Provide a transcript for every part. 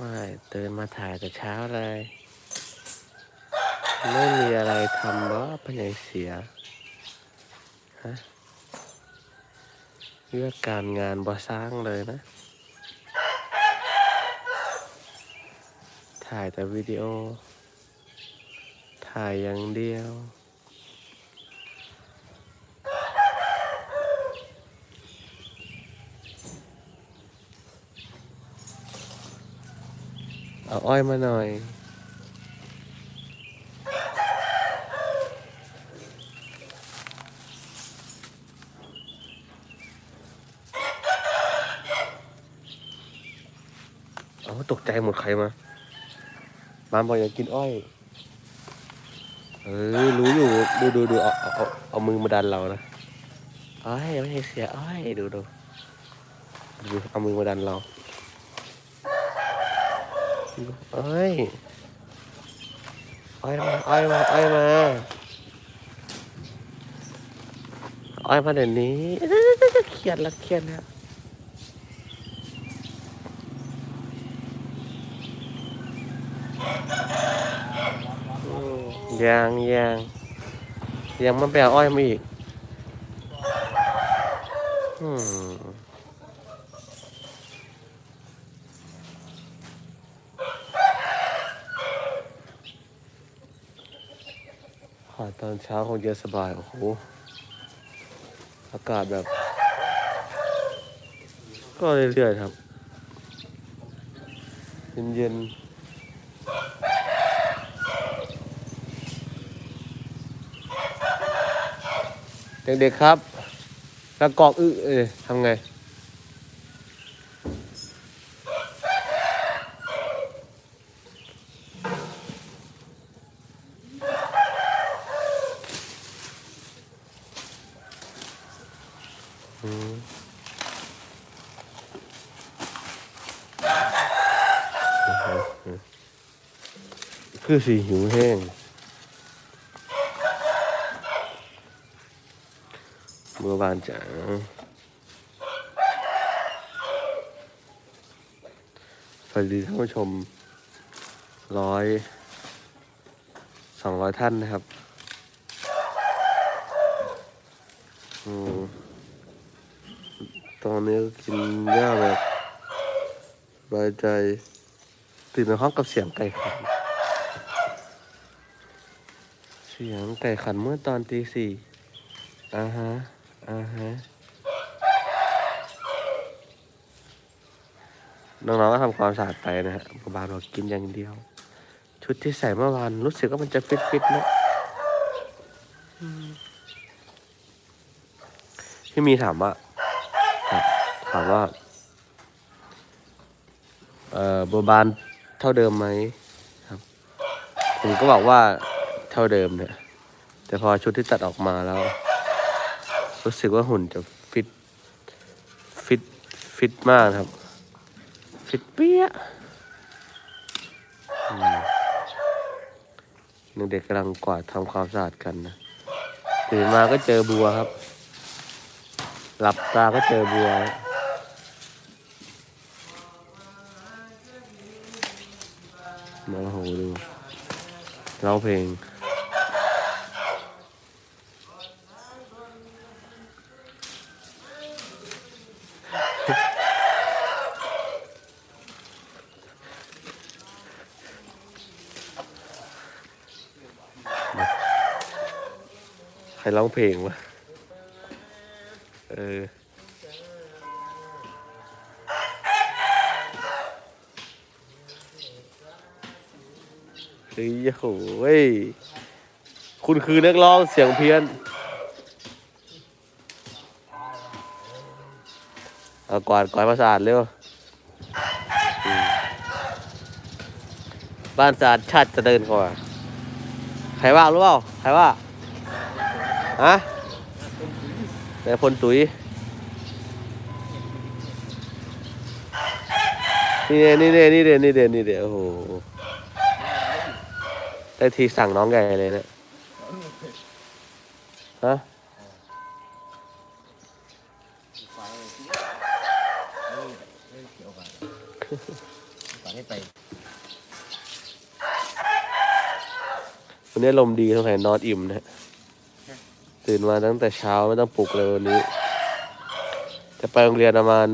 ไม่ตื่นมาถ่ายแต่เช้าเลย ไม่มีอะไรทำวะพยายเสียฮะเรื่องการงานบ่สร้างเลยนะ ถ่ายแต่วิดีโอ ถ่ายอย่างเดียว เอาอ้อยมาหน่อย เอาตกใจหมดใครมาบามบอกอยากกินอ้อย เออ รู้อยู่ ดูดูดูเอาเอาเอาเอามือมาดันเรานะ อ้อยไม่ให้เสียอ้อย ดูดูดูเอามือมาดันเรา อ้อยอ้อยมาอ้อยมาอ้อยมาอ้อยมาเดี๋ยวนี้เครียดล้วเครียดแล้วอืมยังยังยังมันไปเอาอ้อยมาอีก อืม ตอนเช้าคงจะสบาย โอ้โห อากาศแบบ ก็เรื่อยๆครับ เย็นๆเด็กๆครับ แล้วกอกอึเอยทำไง อืม คือสีหิวแห้งเมื่อวานจ๋าสวัสดีท่านผู้ชมร้อยสองร้อยท่านนะครับอตอนนี้ก็กินหญ้าแบบสบายใจ ตื่นในห้องกับเสียงไก่ขัน เสียงไก่ขันเมื่อตอนตีสี่อ่าฮะ อ่าฮะ น้องๆก็ทำความสะอาดไปนะฮะบาบบอกกินอย่างเดียว ชุดที่ใส่เมื่อวานรู้สึกว่ามันจะฟิตๆนะอืมพี่มีถามว่าถามว่า เอ่อบัวบานเท่าเดิมไหมครับ ผมก็บอกว่า เท่าเดิมเนี่ยแต่พอชุดที่ตัดออกมาแล้ว รู้สึกว่าหุ่นจะฟิต ฟิต ฟิตมากครับ ฟิตเปี้ยอืมเด็กกำลังกวาดทำความสะอาดกันนะตื่นมาก็เจอบัวครับ หลับตาก็เจอบัวมาโอ้โหดูร้องเพลง รร้องเพลงวะ เออ เฮ้ยโหเว้ยคุณคือนักร้องเสียงเพี้ยนเอากวาดกวาดมาสะอาดเร็ว บ้านสะอาดชาติจะเดินกว่า ใครว่ารู้เปล่า ใครว่า ฮะนายพลตุ๋ยนี่เด้นี่เด้นี่เด้นี่เดนี่เด้โอ้โหได้ทีสั่งน้องใหญ่เลยเนะฮะวันนี้ลมณ์ดีสงสัยนอนอิ่มนะฮะ ตื่นมาตั้งแต่เช้าไม่ต้องปลุกเลยวันนี้ จะไปโรงเรียนประมาณ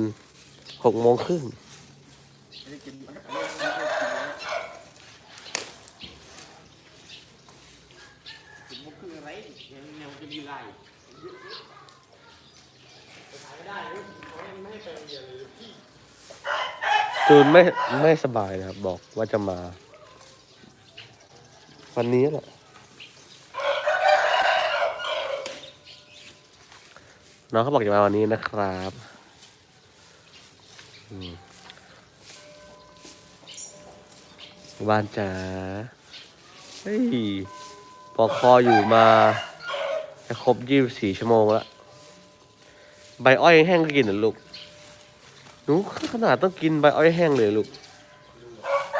หกโมงครึ่งจูนไม่ไม่สบายนะครับ บอกว่าจะมา วันนี้แหละ น้องเขาบอกจะมาวันนี้นะครับบ้านจ๋าเฮ้ยปอคออยู่มาจะครบยี่สิบสี่ชั่วโมงล้วใบอ้อยแห้งก็กินเหรอลูกหนูขนาดต้องกินใบอ้อยแห้งเลยลูก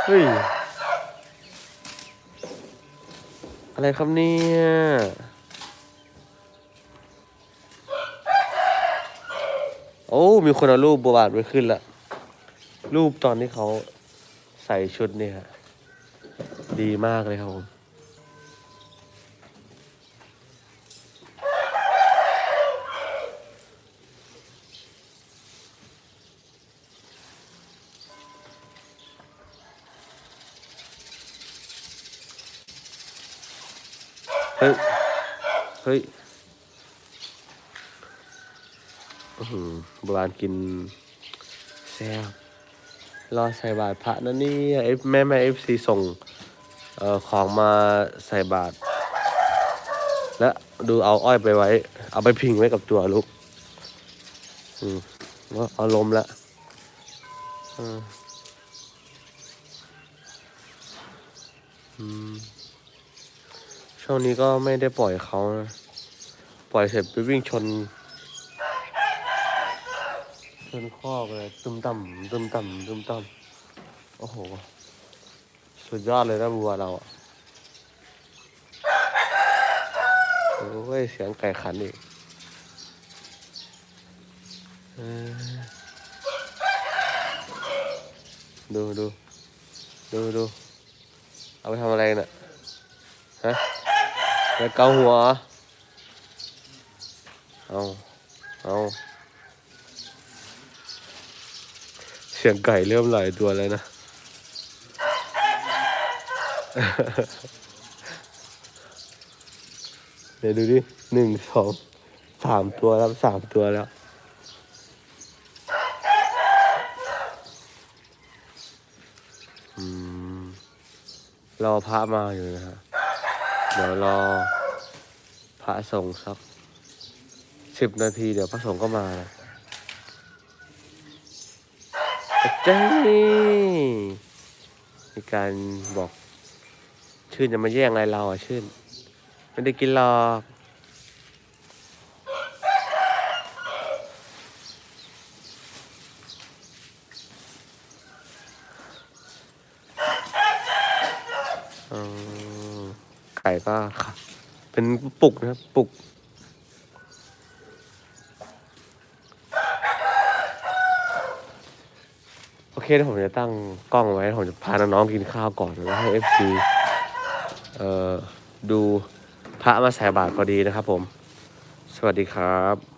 เฮ้ย อะไรครับเนี่ย อ้มีคนเอารูปบัวบาทไว้ขึ้นละรูปตอนที่เขาใส่ชุดเนี่ยดีมากเลยครับผมเฮ้ย เฮ้ยอื้อหือ โบราณกินแซ่บรอใส่บาตรพระนะนี่เอแม่แม่เอฟซีส่งออของมาใส่บาตรและดูเอาอ้อยไปไว้ เอาไปพิงไว้กับตัวลูกอืมว่าเอาลมละอือืมช่วงนี้ก็ไม่ได้ปล่อยเขานะ ปล่อยเสร็จไปวิ่งชน ชนคอกเลยตึมต่ำตึมต่ำตึมต่ำโอ้โห สุดยอดเลยนะบัวเราอะโอ้ย เสียงไก่ขันอีกดูดูดูดูเอาไปทำอะไรน่ะฮะไปเกาหัว เอาเอาเสียงไก่เริ่มหลายตัวแล้วนะ เดี๋ยวดูดิหนึ่งสองสามตัวแล้วสามตัวแล้ว อืม รอพระมาอยู่นะฮะ เดี๋ยวรอพระสงฆ์สักสิบนาทีเดี๋ยวพระสงฆ์ก็มานะ เจ้มีการบอก ชื่นจะมาแย่งอะไรเราอะชื่น ไม่ได้กินหรอกอืมไก่ก็ค่ะเป็นปุกนะครับ ปุก โอ เคเดี๋ยวผมจะตั้งกล้องไว้ ผมจะพาน้องๆกินข้าวก่อนแล้วให้เอฟซีเอ่อดูพระมาใส่บาตรพอดีนะครับผม สวัสดีครับ